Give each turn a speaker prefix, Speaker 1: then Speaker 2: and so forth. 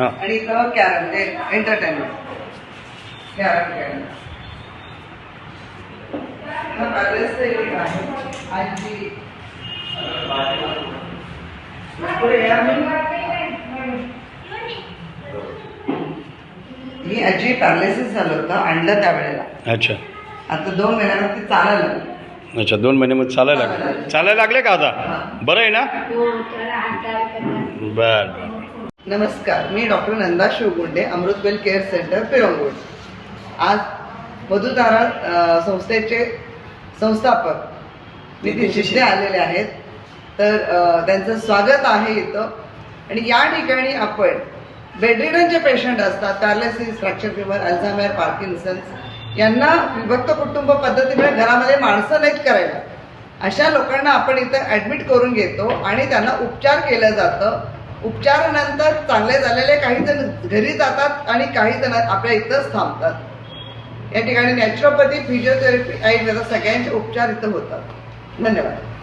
Speaker 1: हा.
Speaker 2: आणि इथं कॅरम ते एंटरटेनमेंट कॅरम कॅरम. हा मी. आजी पॅरालिसिस झालं होतं आणलं त्यावेळेला.
Speaker 1: अच्छा.
Speaker 2: आता दोन महिन्यामध्ये चालायला लागलं.
Speaker 1: अच्छा दोन महिन्यामध्ये चालायला लागले. चालायला लागले. का आता? बरं आहे ना? बर बर.
Speaker 2: नमस्कार मी doctor Nanda Shivgunde Amrutvel care centre Pirangul. आज मधुधारा अ, संस्थेचे संस्थापक नितीन शिंदे आलेले आहेत. तर अ, त्यांचं स्वागत आहे इथं. आणि या ठिकाणी आपण बेडरिडनचे पेशंट असतात paralysis fracture fever Alzheimer Parkinson's यांना विभक्त कुटुंब पद्धतीमुळे घरामध्ये माणसं नाहीत करायला. अशा लोकांना आपण इथं ॲडमिट करून घेतो आणि त्यांना उपचार केलं जातं. उपचारानंतर चांगले झालेले काही जण घरी जातात आणि काही जण आपल्या इथंच थांबतात. या ठिकाणी नॅचरोपॅथी फिजिओथेरपी आयुर्वेदा सगळ्यांचे उपचार इथं होतात. धन्यवाद.